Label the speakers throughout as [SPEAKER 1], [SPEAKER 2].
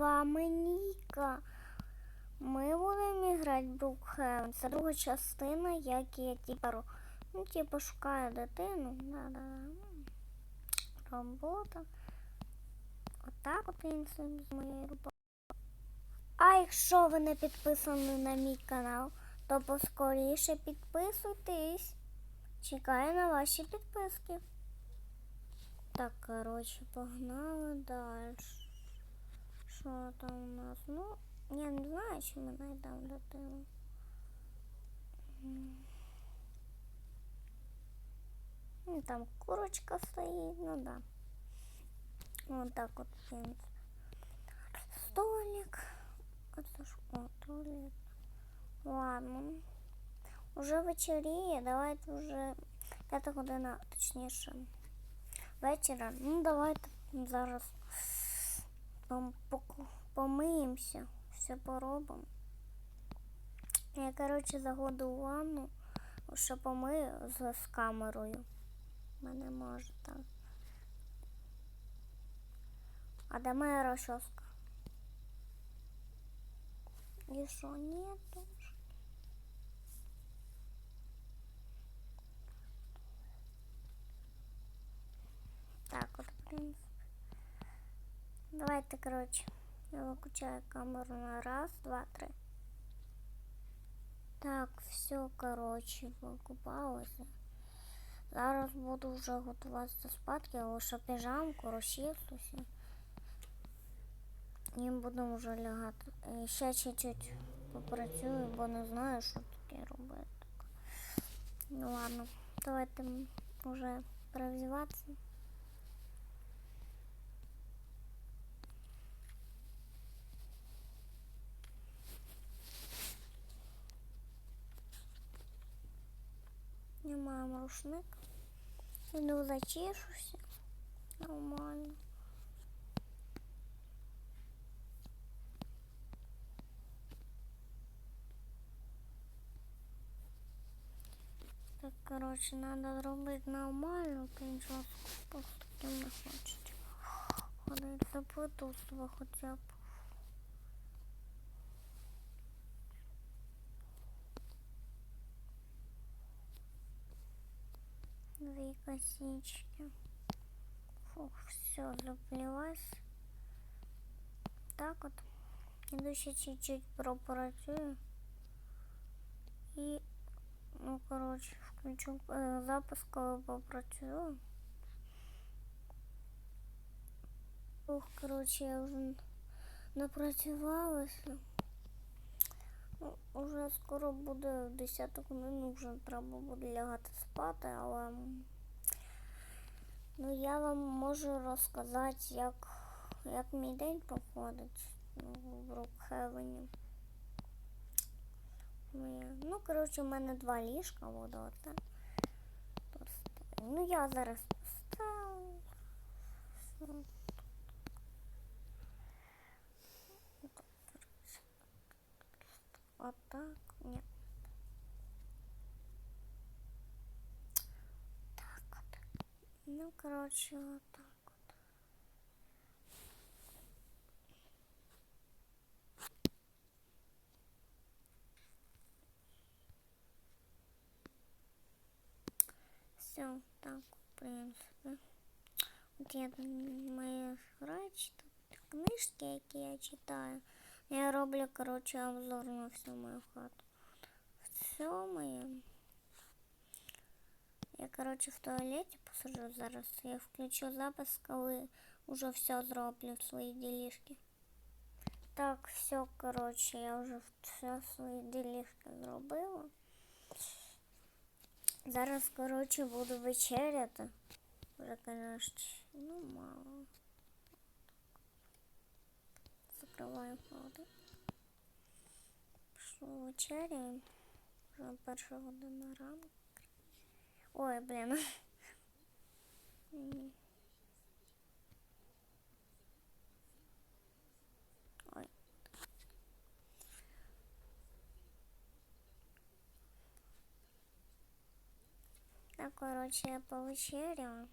[SPEAKER 1] вами Ніка. Ми будемо грати в Брукхевен. Це друга частина, як я типа, ну, типа шукаю дитину. Да-да. Робота. Отак от він з моєю роботою. А якщо ви не підписані на мій канал, то поскоріше підписуйтесь. Чекаю на ваші підписки. Так, коротше, погнали далі. Що там у нас? Ну, я не знаю, чи ми знайдемо дитину. М. Ну, Там курочка стоїть, ну да. Вот так вот, в принципе. Столик. Это ж, о, туалет. Ладно. Уже вечеріє, давайте вже п'ята година, точніше. Вечора. Ну, давайте зараз пом- пок- Помиємося, все поробимо. Я, коротше, заходу у ванну, що помию з, з камерою. Мене може так. А де моя розчоска? І що, нету? Так, от, в принципі. Давайте, коротше, я виключаю камеру на раз, два, три. Так, все, коротше, викупалося. Зараз буду вже готуватися спадки, лише піжамку, розчислюся. І будемо вже лягати. І ще чуть-чуть попрацюю, бо не знаю, що таке робити. Ну ладно, давайте вже перевзіватися. Знімаємо рушник. Іду зачешуся. Нормально. Так, коротше, треба зробити нормально, прическу, просто таким не хочеться. Ходить запитувство хоча б. Две косички. Фух, все, заплелась. Так вот. Иду еще чуть-чуть пропрацюю. И, ну, короче, включу э, запуск, коли. Ух, короче, я вже напрацювалася. Уже скоро буде 10 годину, вже треба буде лягати спати, але ну, я вам можу розказати, як, як мій день проходить ну, в Рокхевені. Ну, коротше, у мене два ліжка буде оце. Ну, я зараз встану. Вот так. Нет. Так вот. Ну, короче, вот так вот. Все, так, в принципі. От я мої речі, тут книжки, які я читаю. Я роблю, коротше, обзор на всю мою хату. Все моє. Я, коротше, в туалеті посиджу зараз. Я включу запис, коли вже все зроблю, свої ділішки. Так, все, коротше, я вже все свої ділішки зробила. Зараз, коротше, буду вечеряти. Вже, конечно, ну, мало. Закриваю воду. Пішло вечеряємо. Вже перша година ранку. Ой, блін. М. Ой. Так, коротше, я повечеряла.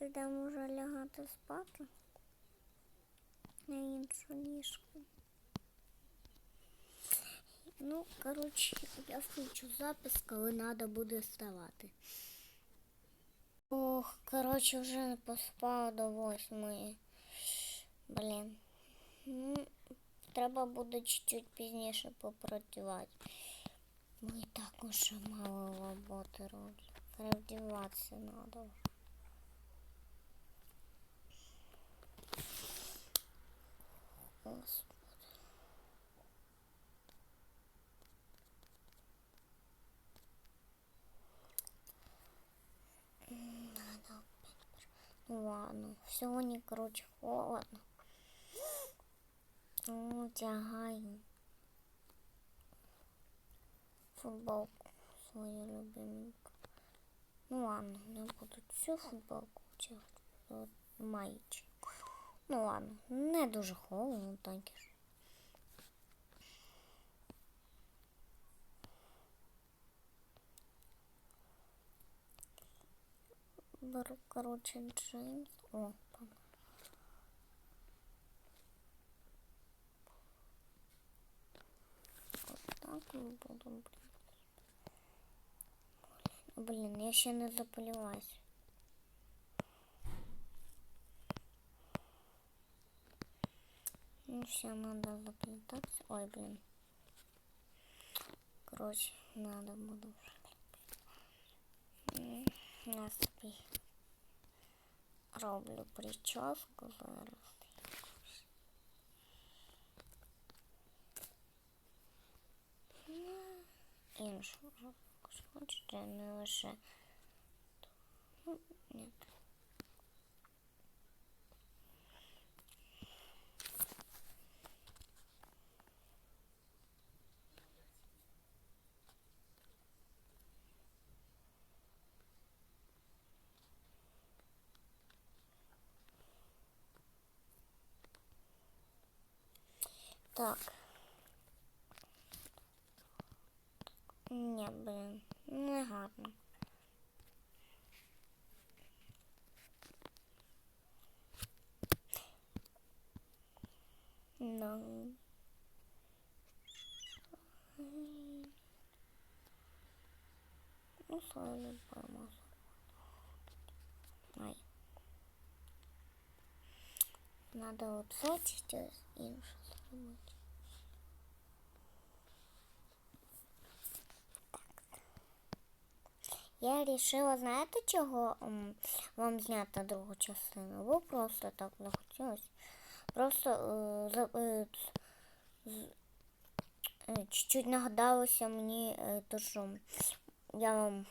[SPEAKER 1] Йдемо вже лягати спати. На іншу ліжку. Ну, коротше, я включу запис, коли треба буде вставати. Ох, коротше, вже не поспала до восьмої. Блін. Ну, треба буде чуть-чуть пізніше попрацювати. І так уже мало роботи роблю. Перевдіватися треба. Посмотрим. Надо. Ну ладно, все не короче холодно. Ну, тягаю футболку свою любименькую. Ну ладно, я буду всю футболку тягать, вот маечку. Ну ладно, не дуже холодно, так і ж. Беру, короче, джинс. О. Вот так мы будем. Блин, я ще не запалилась. Все надо выплетаться. Ой, блин. Короче, надо буду. Насыпи. Роблю прическу зараз. Іншу. Хочете, не лише. Нет. Так. Ні, блін, не гарно. Ну. Ну, свою помазу. Ай. Надо вот це щось інше зробити. Я вирішила, знаєте, чого вам зняти другу частину? Бо просто так захотілося. Просто е, за- е, е, чуть-чуть нагадалося мені, то, що я вам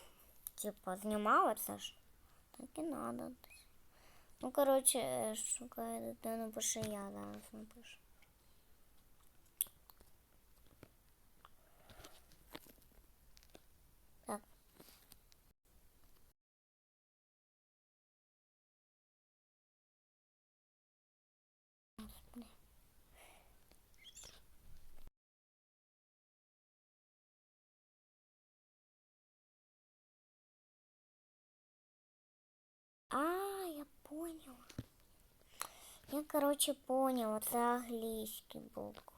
[SPEAKER 1] типа знімала це ж. Так і надо. Ну, коротше, шукаю дитину, пише я зараз напишу. Так. Господи. А, я поняла. Я, короче, поняла, це англійський бук.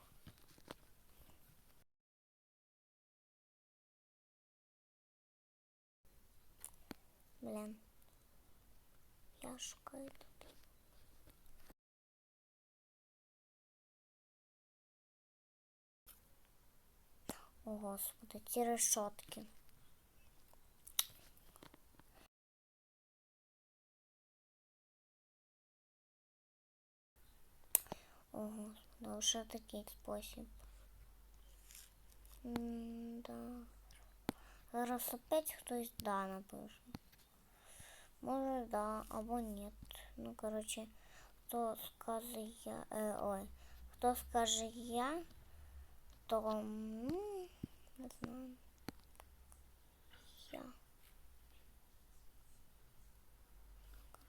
[SPEAKER 1] Блін. Я шукаю тут. О, Господи, ці решотки. О, Господи, лише такий спосіб. М-да. Зараз опять хтось да напише. Може да, або нет. Ну, короче, хто скаже я. Е, ой. Хто скаже я, то ну, не знаю. Я.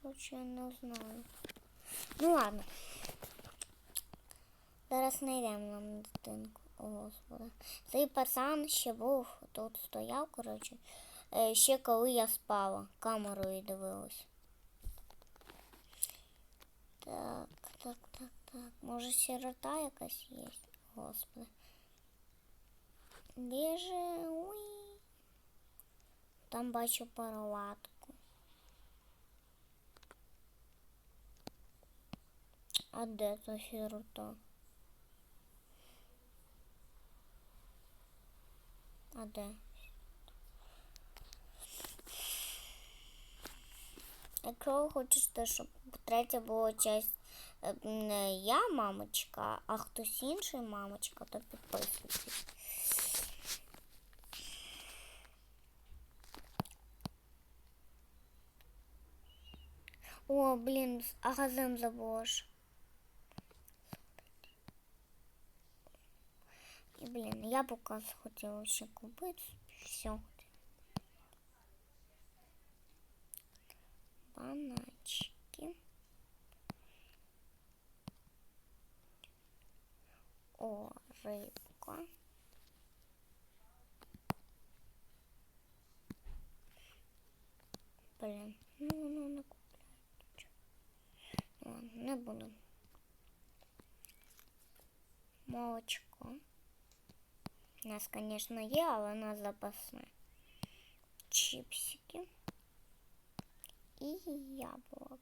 [SPEAKER 1] Короче, я не знаю. Ну ладно. Зараз знайдемо нам дитинку. О, Господи. Цей пацан ще був тут стояв, коротше. Е, ще коли я спала, камерою дивилась. Так, так, так, Так, може сирота якась є. Господи. Де же? Уй. Там бачу палатку. А де та сирота? А де? Якщо ви хочете, щоб третя була часть е, не я мамочка, а хтось інший мамочка, то підписуйтесь. О, блін, а газем забула. І, блін, яблука хотіла ще купити. Все. Баначки. О, рибка. Блін, ну воно не купляється. Ладно, не буду. Молочко. У нас, конечно, є, але на запасне. Чипсики. І яблочко.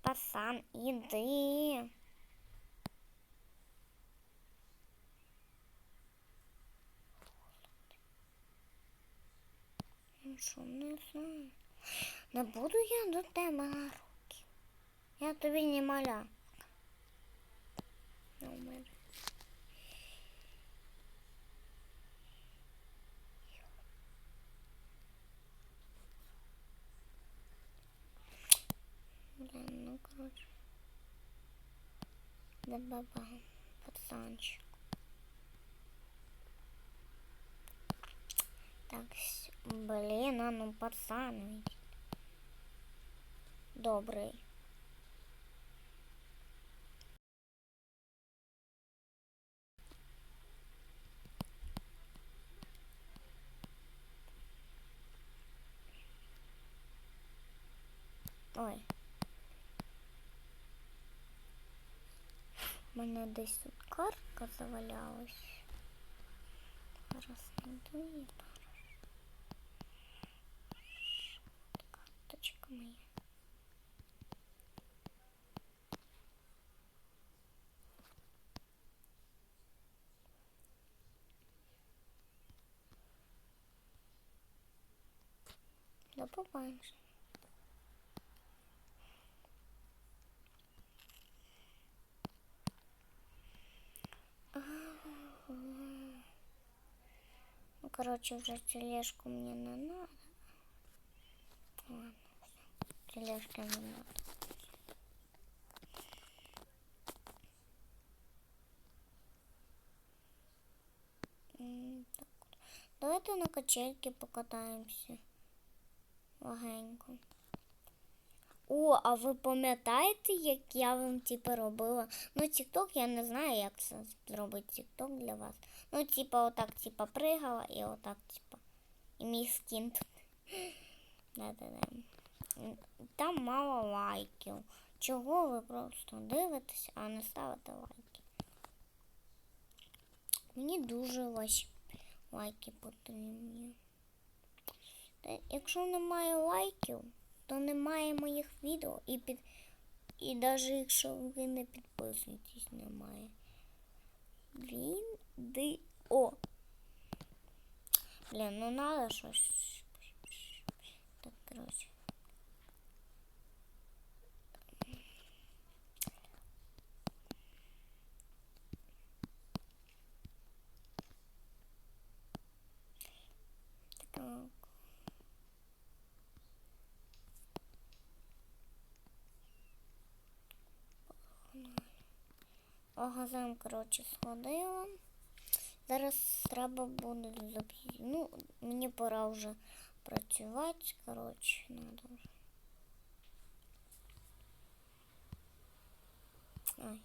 [SPEAKER 1] Пасан, іди. Ну що, не знаю. Не буду я до тебе на руки. Я тобі не маля. Номер. Блин, ну короче. Да баба, пацанчик. Так, блин, а ну пацан ведь. Добрый. У мене десь тут картка завалялась. Зараз знайду її. Карточка моя. До побачення. Короче, уже тележку мне не надо. Ладно, всё. тележки не надо. Так. Давайте на качельки покатаємося. Легенько. О, а ви пам'ятаєте, як я вам типу робила? Ну, TikTok я не знаю, як це зробити TikTok для вас. Ну, типа, отак, типа, пригала і отак, типа. І мій скін. Да-да-да. Там мало лайків. Чого ви просто дивитесь, а не ставите лайки? Мені дуже ваші лайки потрібні. Якщо немає лайків, то немає моїх відео і під. І навіть якщо ви не підписуєтесь, немає. Він ди. О! Блін, ну надо щось. Так, короче. Так. Магазин, коротше, сходила. Зараз треба буде Ну, мені пора вже працювати, коротше, надо вже. Ай.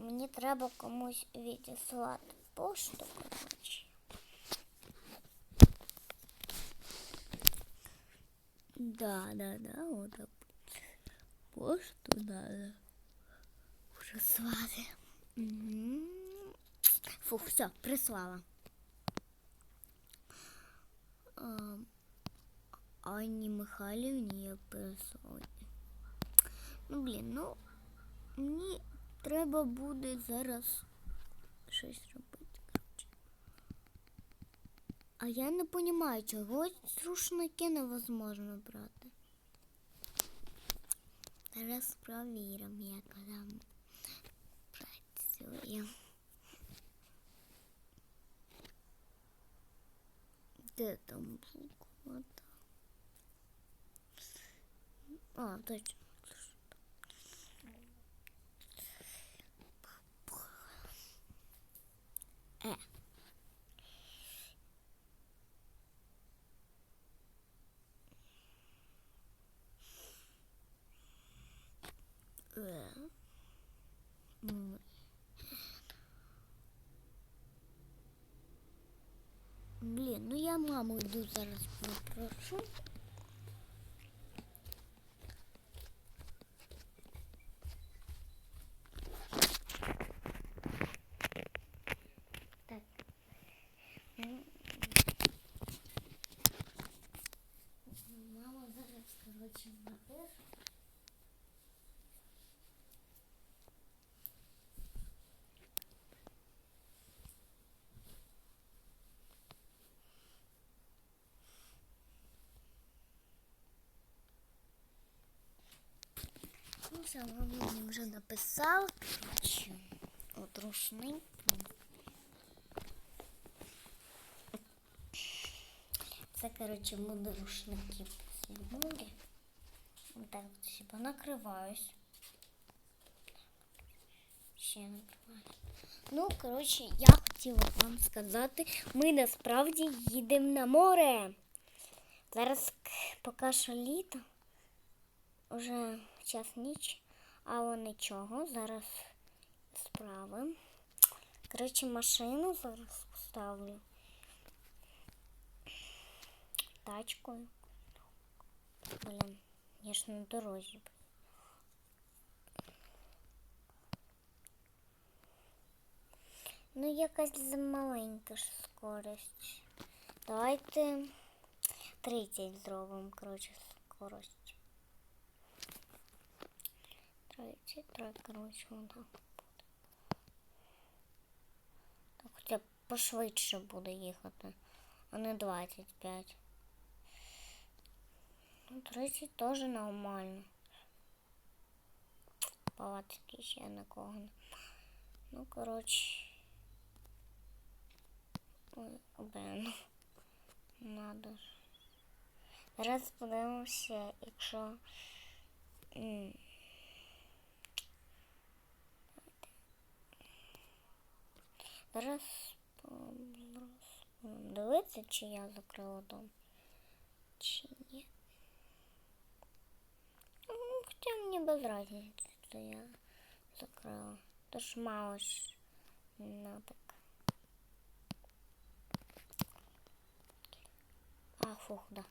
[SPEAKER 1] Мені треба комусь відіслати пошту, коротше. Да, да, да, вот так. Пошту надо прислати. Угу. Фух, все, прислала. А, Анні Михайлівні я переслала. Ну, блін, ну мені треба буде зараз щось робити. А я не розумію, чого рушники невозможно брати. Зараз провіримо, як там працює. Де там буква? А, точно. Е. Е. М. Блін, ну я маму йду зараз попрошу. Так. Ну, Мама зараз, коротше, напише. Ну, все, мама мені вже написала. Коротше, от рушник. Це, коротше, буде рушники зимові. Так, типа накриваюсь. Ще накриваю. Ну, коротше, я хотіла вам сказати, ми насправді їдемо на море. Зараз поки що літо. Уже час ніч, але нічого, зараз справи. Коротше, машину зараз поставлю. Тачкою. Блін, я ж на дорозі. Ну, якась замаленька ж скорость. Давайте 30 зробимо, коротше, скорость. 33, коротше, воно так буде. Так, хоча б пошвидше буде їхати, а не 25. Ну, 30 теж нормально. Палатки ще нікого не. Ну, коротше. Ой, блин. Надо ж. Зараз подивимося, якщо. Зараз дивитися, чи я закрила дом, чи ні. Ну, Хоча мені без разниці, що я закрила. Тож мало ж на так. А, фух, да.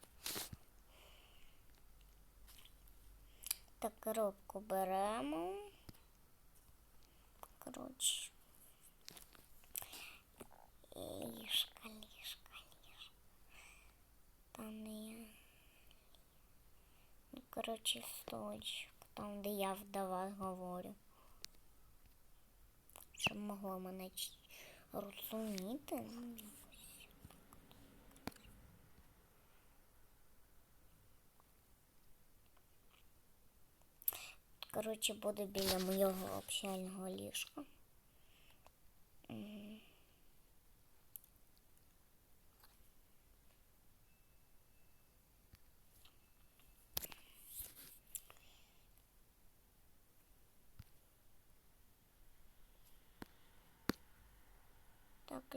[SPEAKER 1] Так, коробку беремо. Коротше. Ліжка, ліжка, ліжка. Там не я. Ну, коротше, столичок, там, де я вдова говорю. Щоб могла мене розуміти. Ну. Коротше, буде біля моєго общального ліжка.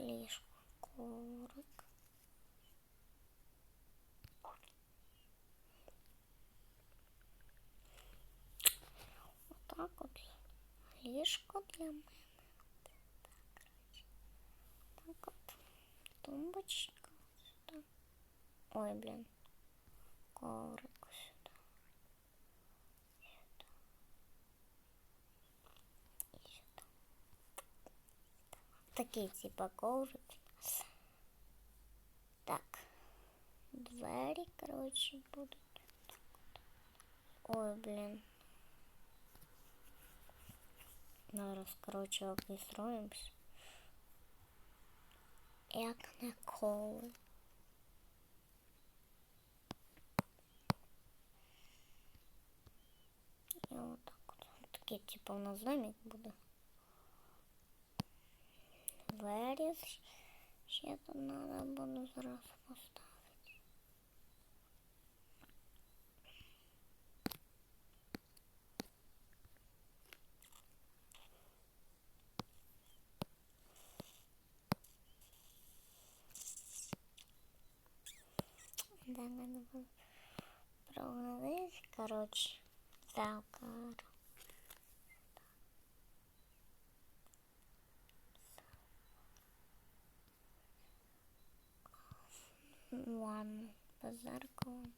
[SPEAKER 1] Так, ліжко, коврик. Отак от. Ліжко для мене. Так, коротше. Так от. Тумбочка. Сюди. Ой, блін. Коврик такий типа коврик. Так. Двері, коротше, будуть. Ой, блін. Зараз, коротше, обістроїмось. Як не коли. І отак от. Такий, типу, у нас домик буде. Двері ще тут треба буде зараз поставити. Да, надо было прогнозить, короче, закар. Ладно, по зеркалу.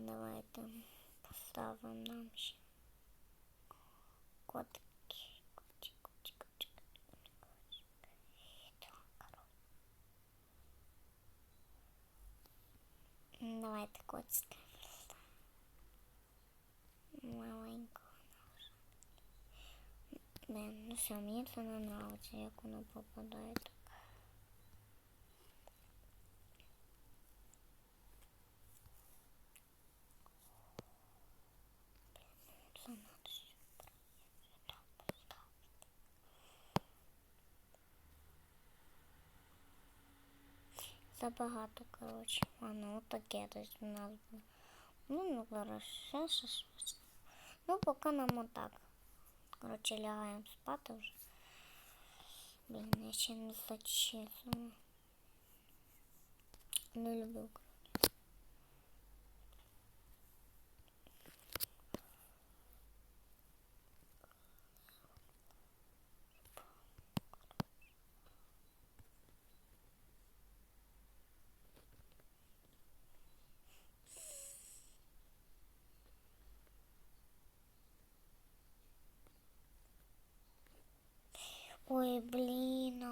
[SPEAKER 1] давай там поставим нам ще. Котик. это котик. Маленький. Блин, ну все, мені це не нравиться, як воно попадає так. Забагато, коротше. А ну отаке десь у нас було. Ну, ну, зараз ще. Ну, поки нам отак. Коротше, лягаємо спати вже. Блін, я ще не зачислила. Не люблю. Ой, блін.